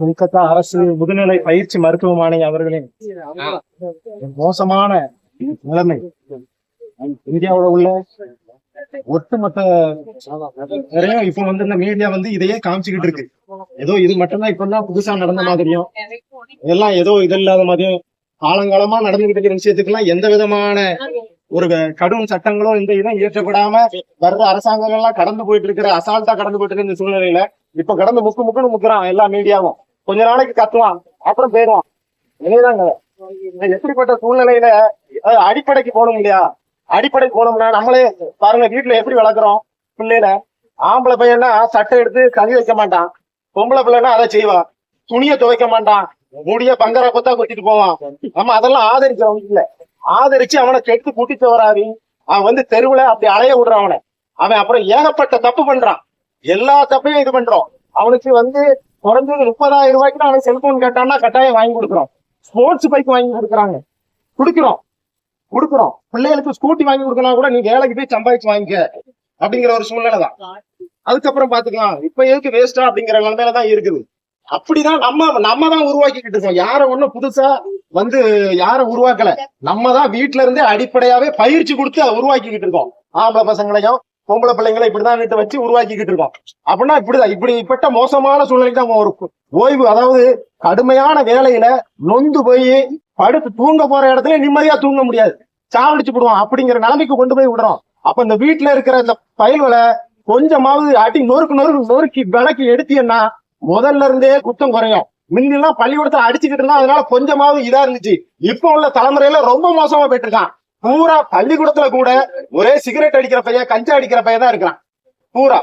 கொல்கத்தா அரசு முதுநிலை பயிற்சி மருத்துவமனை அவர்களின் மோசமான நிலைமை. இந்தியாவில உள்ள ஒட்டுமொத்த நிறைய இப்ப வந்து இந்த மீடியா வந்து இதையே காமிச்சுக்கிட்டு இருக்கு. ஏதோ இது மட்டும்தான் இப்பதான் புதுசா நடந்த மாதிரியும் எல்லாம் ஏதோ இது இல்லாத மாதிரியும் காலங்காலமா நடந்துகிட்டு இருக்கிற விஷயத்துக்கெல்லாம் எந்த விதமான ஒரு கடும் சட்டங்களும் இந்த இதும் இயற்றப்படாம வர்ற அரசாங்கம் எல்லாம் கடந்து போயிட்டு இருக்கிற அசால்ட்டா கடந்து போயிட்டு இருக்கிற இந்த சூழ்நிலையில இப்ப கடந்து முக்கு முக்குன்னு முக்குறான் எல்லா மீடியாவும். கொஞ்ச நாளைக்கு கத்துவான் அப்புறம் போயிடுவான் என்னதாங்க எப்படிப்பட்ட சூழ்நிலையில அடிப்படைக்கு போகணும் இல்லையா? அடிப்படைக்கு போனோம்னா நம்மளே பாருங்க வீட்டுல எப்படி வளர்க்குறோம்? பிள்ளைல ஆம்பளை பையன்னா சட்டை எடுத்து கறி வைக்க மாட்டான். பொம்பளை பிள்ளைன்னா அதை செய்வான். துணியை துவைக்க மாட்டான். முடிய பங்கர கொத்தா கொத்திட்டு போவான். நம்ம அதெல்லாம் ஆதரிக்கிறோம் வீட்டுல ஆதரிச்சு அவனை கெடுத்து கூட்டிட்டு வராது. அவன் வந்து தெருவுல அப்படி அலைய விடுறான் அவனை. அவன் அப்புறம் ஏகப்பட்ட தப்பு பண்றான். எல்லா தப்பையும் இது பண்றோம். அவனுக்கு வந்து குறைஞ்சது முப்பதாயிரம் ரூபாய்க்கு அவனுக்கு செல்போன் கேட்டான்னா கட்டாயம் வாங்கி கொடுக்குறோம். ஸ்போர்ட்ஸ் பைக் வாங்கி கொடுக்குறாங்க. கொடுக்குறோம். கொடுக்குறோம். பிள்ளைகளுக்கு ஸ்கூட்டி வாங்கி கொடுக்கலாம் கூட நீ வேலைக்கு போய் சம்பாதிச்சு வாங்கிக்க. அப்படிங்கிற ஒரு சூழ்நிலை தான். அதுக்கப்புறம் பாத்துக்கலாம் இப்ப எதுக்கு வேஸ்டா அப்படிங்கிற நிலைமையில தான் இருக்குது. அப்படிதான் நம்ம நம்ம தான் உருவாக்கிக்கிட்டு இருக்கோம். யார ஒண்ணும் புதுசா வந்து யாரும் உருவாக்கல? நம்ம தான் வீட்டுல இருந்தே அடிப்படையாவே பயிற்சி கொடுத்து அதை உருவாக்கிக்கிட்டு இருக்கோம். ஆம்பளை பசங்களையும் பொம்பளை பிள்ளைங்களை இப்படிதான் வீட்டை வச்சு உருவாக்கிக்கிட்டு இருக்கோம். அப்படின்னா இப்படிதான். இப்படிப்பட்ட மோசமான சூழ்நிலை தான் ஒரு ஓய்வு அதாவது கடுமையான வேலையில நொந்து போய் படுத்து தூங்க போற இடத்துல நிம்மதியா தூங்க முடியாது. சாவடிச்சு விடுவோம் அப்படிங்கிற நிலைமைக்கு கொண்டு போய் விடுறோம். அப்ப இந்த வீட்டுல இருக்கிற இந்த பயல்களை கொஞ்சமாவது அட்டி நொறுக்கு நொறுக்கு நொறுக்கி விளக்கி எடுத்தீங்கன்னா முதல்ல இருந்தே குத்தம் குறையும். முன்னெல்லாம் பள்ளிக்கூடத்தை அடிச்சுக்கிட்டு இருந்தா அதனால கொஞ்சமாவது இதா இருந்துச்சு. இப்ப உள்ள தலைமுறையில ரொம்ப மோசமா போயிட்டு இருக்கான் பூரா பள்ளிக்கூடத்துல கூட ஒரே சிகரெட் அடிக்கிற பையன் கஞ்சா அடிக்கிற பையன் தான் இருக்கிறான். பூரா.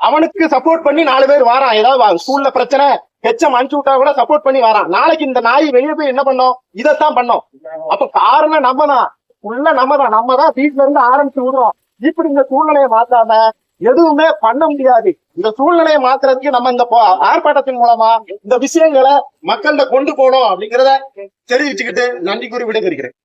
அவனுக்கு சப்போர்ட் பண்ணி நாலு பேர் வாரான். ஏதாவது ஸ்கூல்ல பிரச்சனை ஹெச்எம் அனுப்பிச்சு விட்டா கூட சப்போர்ட் பண்ணி வரான். நாளைக்கு இந்த நாய் வெளியே போய் என்ன பண்ணோம்? இதைத்தான் பண்ணோம். அப்ப காரணம் நம்ம தான் உள்ள நம்ம தான் நம்ம தான் வீட்டுல இருந்து ஆரம்பிச்சு விடுறோம். இப்படி இந்த சூழ்நிலையை மாத்தாம எதுவுமே பண்ண முடியாது. இந்த சூழ்நிலையை மாத்துறதுக்கு நம்ம இந்த ஆர்ப்பாட்டத்தின் மூலமா இந்த விஷயங்களை மக்கள்கிட்ட கொண்டு போனோம் அப்படிங்கறத தெரிவிச்சுக்கிட்டு நன்றி கூறி விடைபெறுகிறேன்.